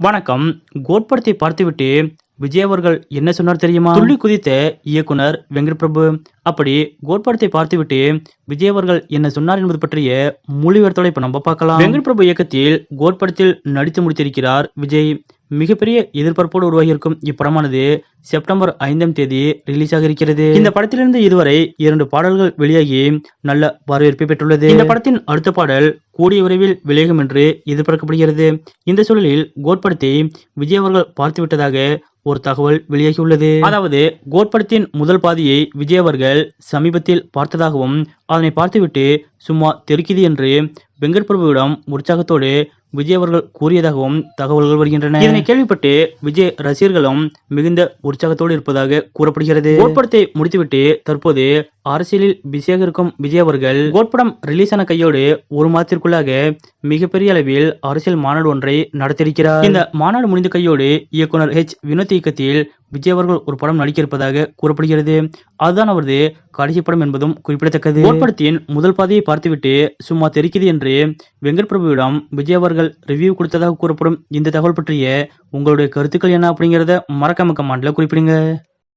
வணக்கம். கோட்படத்தை பார்த்துவிட்டு விஜய் அவர்கள் என்ன சொன்னார் தெரியுமா? துள்ளி குதித்த இயக்குனர் வெங்கட் பிரபு அப்படி கோட்படத்தை பார்த்துவிட்டு விஜய் அவர்கள் என்ன சொன்னார் என்பது பற்றிய மொழிபெயர்த்தோட இப்ப நம்ம பார்க்கலாம். வெங்கட் பிரபு இயக்கத்தில் கோட்படத்தில் நடித்து முடித்திருக்கிறார் விஜய். மிகப்பெரிய எதிர்பார்ப்போடு உருவாகியிருக்கும் இப்படமானது செப்டம்பர் ஐந்தாம் தேதி ரிலீஸ் ஆக இருக்கிறது. இந்த படத்திலிருந்து இதுவரை இரண்டு பாடல்கள் வெளியாகி நல்ல வரவேற்பை பெற்றுள்ளது. இந்த படத்தின் அடுத்த பாடல் கூடிய விரைவில் விளையும் என்று எதிர்பார்க்கப்படுகிறது. இந்த சூழலில் கோட் படத்தை விஜய் அவர்கள் பார்த்துவிட்டதாக ஒரு தகவல் வெளியாகியுள்ளது. அதாவது கோட் படத்தின் முதல் பாதியை விஜய் அவர்கள் சமீபத்தில் பார்த்ததாகவும் அதனை பார்த்துவிட்டு சும்மா தெருக்கிது என்று வெங்கட் பிரபுவிடம் உற்சாகத்தோடு விஜய் அவர்கள் கூறியதாகவும் தகவல்கள் வருகின்றன. இதனை கேள்விப்பட்டு விஜய் ரசிகர்களும் மிகுந்த உற்சாகத்தோடு இருப்பதாக கூறப்படுகிறது. படத்தை முடித்துவிட்டு தற்போது அரசியலில் பிஸியாக இருக்கும் விஜய் அவர்கள் கோட்படம் ரிலீஸ் ஆன கையோடு ஒரு மாதத்திற்குள்ளாக மிகப்பெரிய அளவில் அரசியல் மாநாடு ஒன்றை நடத்தியிருக்கிறார். இந்த மாநாடு முடிந்த கையோடு இயக்குனர் ஹெச் வினோத் இயக்கத்தில் விஜய் அவர்கள் ஒரு படம் நடிக்க இருப்பதாக கூறப்படுகிறது. அதுதான் அவரது கடைசி படம் என்பதும் குறிப்பிடத்தக்கது. கோட் படத்தின் முதல் பாதையை பார்த்துவிட்டு சும்மா தெரிக்குது என்று வெங்கட் பிரபுவிடம் விஜய் அவர்கள் ரிவ்யூ கொடுத்ததாக கூறப்படும் இந்த தகவல் பற்றிய உங்களுடைய கருத்துக்கள் என்ன அப்படிங்கறத மறக்காம கமெண்ட்ல குறிப்பிடுங்க.